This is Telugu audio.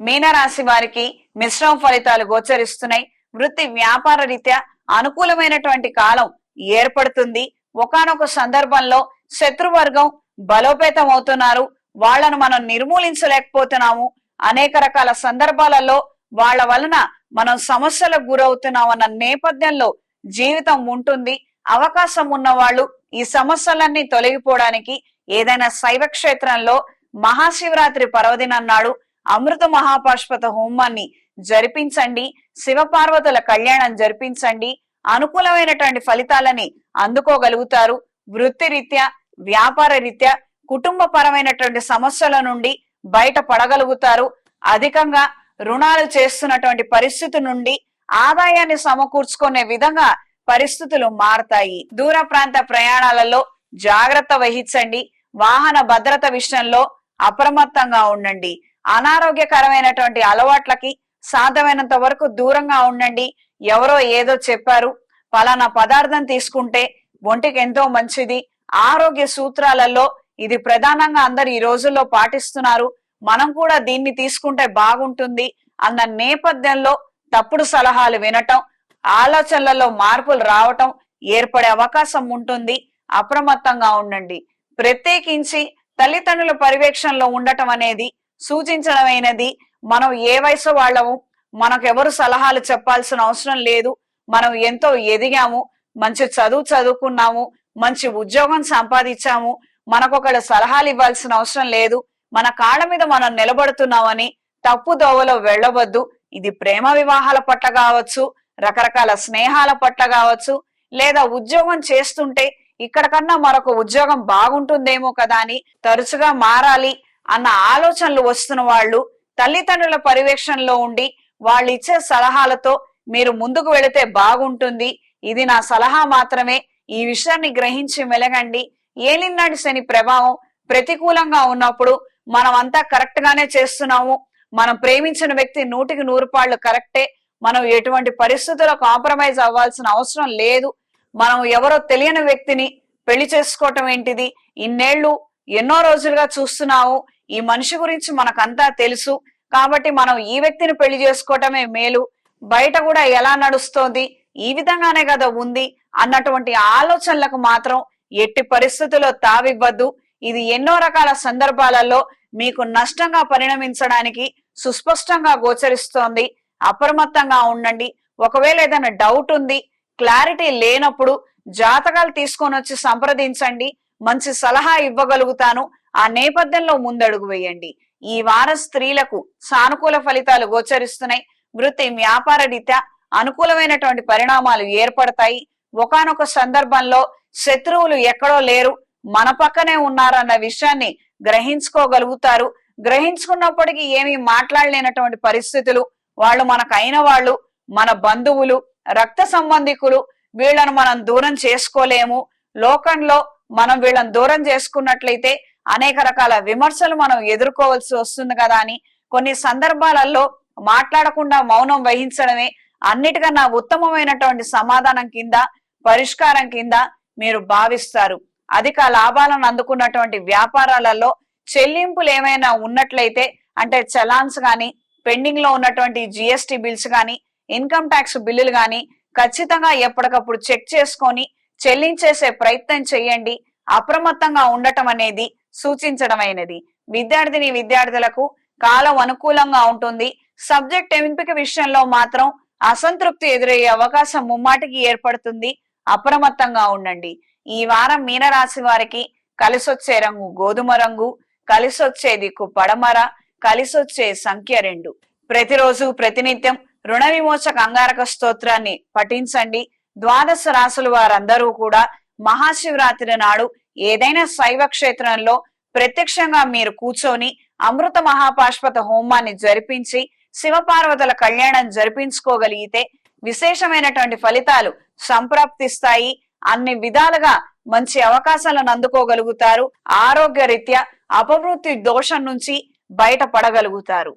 మీనరాశి వారికి మిశ్రమ ఫలితాలు గోచరిస్తున్నాయి. వృత్తి వ్యాపార రీత్యా అనుకూలమైనటువంటి కాలం ఏర్పడుతుంది. ఒకానొక సందర్భంలో శత్రువర్గం బలోపేతం అవుతున్నారు వాళ్ళను మనం నిర్మూలించలేకపోతున్నాము. అనేక రకాల సందర్భాలలో వాళ్ళ వలన మనం సమస్యలకు గురవుతున్నాం అన్న నేపథ్యంలో జీవితం ఉంటుంది. అవకాశం ఉన్న వాళ్ళు ఈ సమస్యలన్నీ తొలగిపోవడానికి ఏదైనా శైవ క్షేత్రంలో మహాశివరాత్రి పర్వదినం నాడు అమృత మహాపాష్పత హోమాన్ని జరిపించండి శివపార్వతుల కళ్యాణం జరిపించండి అనుకూలమైనటువంటి ఫలితాలని అందుకోగలుగుతారు. వృత్తి రీత్యా వ్యాపార రీత్యా కుటుంబ పరమైనటువంటి సమస్యల నుండి బయట పడగలుగుతారు అధికంగా రుణాలు చేస్తున్నటువంటి పరిస్థితి నుండి ఆదాయాన్ని సమకూర్చుకునే విధంగా పరిస్థితులు మారతాయి. దూర ప్రాంత ప్రయాణాలలో జాగ్రత్త వహించండి. వాహన భద్రత విషయంలో అప్రమత్తంగా ఉండండి. అనారోగ్యకరమైనటువంటి అలవాట్లకి సాధ్యమైనంత వరకు దూరంగా ఉండండి. ఎవరో ఏదో చెప్పారు. పలానా పదార్థం తీసుకుంటే ఒంటికి ఎంతో మంచిది. ఆరోగ్య సూత్రాలలో ఇది ప్రధానంగా అందరు ఈ రోజుల్లో పాటిస్తున్నారు. మనం కూడా దీన్ని తీసుకుంటే బాగుంటుంది అన్న నేపథ్యంలో తప్పుడు సలహాలు వినటం ఆలోచనలలో మార్పులు రావటం ఏర్పడే అవకాశం ఉంటుంది. అప్రమత్తంగా ఉండండి. ప్రత్యేకించి తల్లిదండ్రుల పర్యవేక్షణలో ఉండటం అనేది సూచించడమైనది. మనం ఏ వయసు వాళ్ళము? మనకెవరు సలహాలు చెప్పాల్సిన అవసరం లేదు. మనం ఎంతో ఎదిగాము. మంచి చదువు చదువుకున్నాము. మంచి ఉద్యోగం సంపాదించాము. మనకొకళ్ళు సలహాలు ఇవ్వాల్సిన అవసరం లేదు. మన కాళ్ళ మీద మనం నిలబడుతున్నామని తప్పు దోవలో వెళ్ళవద్దు. ఇది ప్రేమ వివాహాల పట్ల కావచ్చు రకరకాల స్నేహాల పట్ల కావచ్చు లేదా ఉద్యోగం చేస్తుంటే ఇక్కడ కన్నా మరొక ఉద్యోగం బాగుంటుందేమో కదా అని తరచుగా మారాలి. అన్న ఆలోచనలు వస్తున్న వాళ్ళు తల్లిదండ్రుల పర్యవేక్షణలో ఉండి వాళ్ళు ఇచ్చే సలహాలతో మీరు ముందుకు వెళితే బాగుంటుంది. ఇది నా సలహా మాత్రమే. ఈ విషయాన్ని గ్రహించి మెలగండి. ఏలినాటి శని ప్రభావం ప్రతికూలంగా ఉన్నప్పుడు మనం అంతా కరెక్ట్ గానే చేస్తున్నాము. మనం ప్రేమించిన వ్యక్తి నూటికి నూరు పాళ్ళు కరెక్టే. మనం ఎటువంటి పరిస్థితుల్లో కాంప్రమైజ్ అవ్వాల్సిన అవసరం లేదు. మనం ఎవరో తెలియని వ్యక్తిని పెళ్ళి చేసుకోవటం ఏంటిది? ఇన్నేళ్ళు ఎన్నో రోజులుగా చూస్తున్నాము. ఈ మనిషి గురించి మనకంతా తెలుసు. కాబట్టి మనం ఈ వ్యక్తిని పెళ్ళి చేసుకోవటమే మేలు. బయట కూడా ఎలా నడుస్తోంది? ఈ విధంగానే కదా ఉంది అన్నటువంటి ఆలోచనలకు మాత్రం ఎట్టి పరిస్థితుల్లో తావివ్వద్దు. ఇది ఎన్నో రకాల సందర్భాలలో మీకు నష్టంగా పరిణమించడానికి సుస్పష్టంగా గోచరిస్తోంది. అప్రమత్తంగా ఉండండి. ఒకవేళ ఏదైనా డౌట్ ఉంది క్లారిటీ లేనప్పుడు జాతకాలు తీసుకొని వచ్చి సంప్రదించండి. మంచి సలహా ఇవ్వగలుగుతాను. ఆ నేపథ్యంలో ముందడుగు వేయండి. ఈ వార స్త్రీలకు సానుకూల ఫలితాలు గోచరిస్తున్నాయి. వృత్తి వ్యాపార రీత్యా అనుకూలమైనటువంటి పరిణామాలు ఏర్పడతాయి. ఒకానొక సందర్భంలో శత్రువులు ఎక్కడో లేరు. మన పక్కనే ఉన్నారన్న విషయాన్ని గ్రహించుకోగలుగుతారు. గ్రహించుకున్నప్పటికీ ఏమీ మాట్లాడలేనటువంటి పరిస్థితులు. వాళ్ళు మనకు అయిన వాళ్ళు మన బంధువులు రక్త సంబంధికులు వీళ్ళను మనం దూరం చేసుకోలేము. లోకంలో మనం వీళ్ళని దూరం చేసుకున్నట్లయితే అనేక రకాల విమర్శలు మనం ఎదుర్కోవాల్సి వస్తుంది కదా అని కొన్ని సందర్భాలలో మాట్లాడకుండా మౌనం వహించడమే అన్నిటికన్నా ఉత్తమమైనటువంటి సమాధానం కింద పరిష్కారం కింద మీరు భావిస్తారు. అధిక లాభాలను అందుకున్నటువంటి వ్యాపారాలలో చెల్లింపులు ఏమైనా ఉన్నట్లయితే అంటే చలాన్స్ కానీ పెండింగ్లో ఉన్నటువంటి జిఎస్టి బిల్స్ కానీ ఇన్కమ్ ట్యాక్స్ బిల్లులు కానీ ఖచ్చితంగా ఎప్పటికప్పుడు చెక్ చేసుకొని చెల్లించేసే ప్రయత్నం చేయండి. అప్రమత్తంగా ఉండటం అనేది సూచించడమైనది. విద్యార్థిని విద్యార్థులకు కాలం అనుకూలంగా ఉంటుంది. సబ్జెక్ట్ ఎంపిక విషయంలో మాత్రం అసంతృప్తి ఎదురయ్యే అవకాశం ముమ్మాటికి ఏర్పడుతుంది. అప్రమత్తంగా ఉండండి. ఈ వారం మీనరాశి వారికి కలిసొచ్చే రంగు గోధుమ రంగు కలిసొచ్చే దిక్కు పడమర కలిసొచ్చే సంఖ్య రెండు. ప్రతిరోజు ప్రతినిత్యం రుణ విమోచక అంగారక స్తోత్రాన్ని పఠించండి. ద్వాదశ రాసుల వారందరూ కూడా మహాశివరాత్రి నాడు ఏదైనా శైవ క్షేత్రంలో ప్రత్యక్షంగా మీరు కూర్చొని అమృత మహాపాశ్వత హోమాన్ని జరిపించి శివపార్వతుల కళ్యాణం జరిపించుకోగలిగితే విశేషమైనటువంటి ఫలితాలు సంప్రాప్తిస్తాయి. అన్ని విధాలుగా మంచి అవకాశాలను అందుకోగలుగుతారు. ఆరోగ్య రీత్యా అపవృత్తి దోషం నుంచి బయటపడగలుగుతారు.